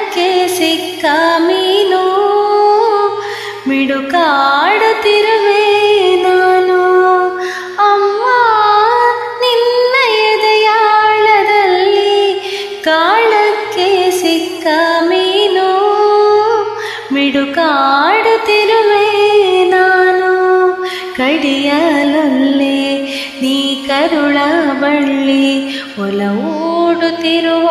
ಹಳ್ಳಕ್ಕೆ ಸಿಕ್ಕ ಮೀನು? ಮಿಡುಕಾಡುತ್ತಿರುವೆ ನಾನು. ಅಮ್ಮ, ನಿನ್ನ ಎದೆಯಾಳದಲ್ಲಿ ಕಾಳಕ್ಕೆ ಸಿಕ್ಕ ಮೀನು? ಮಿಡುಕಾಡುತ್ತಿರುವೆ ನಾನು. ಕಡಿಯಲೊಲ್ಲೆ ನೀ ಕರುಳ ಬಳ್ಳಿ ಒಲವೂಡುತ್ತಿರುವ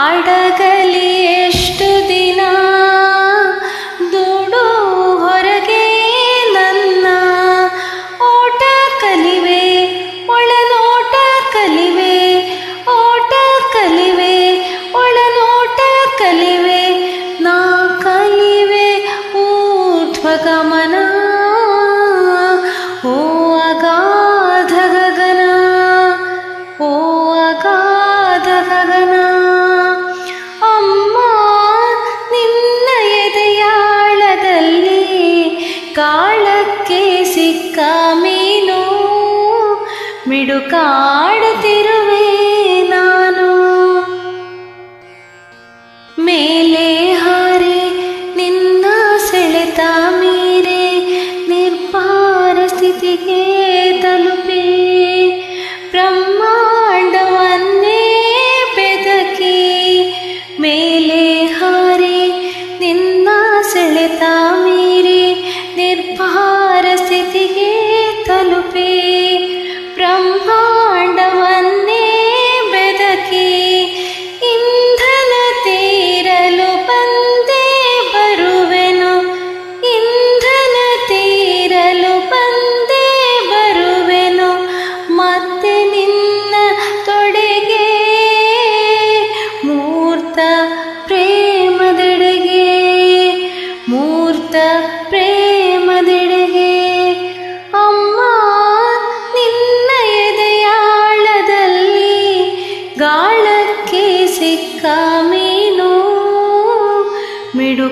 ಅಡಗಲಿ ಎಷ್ಟು ಸಿಕ್ಕ ಮೀನು ಮಿಡುಕಾಡದೆ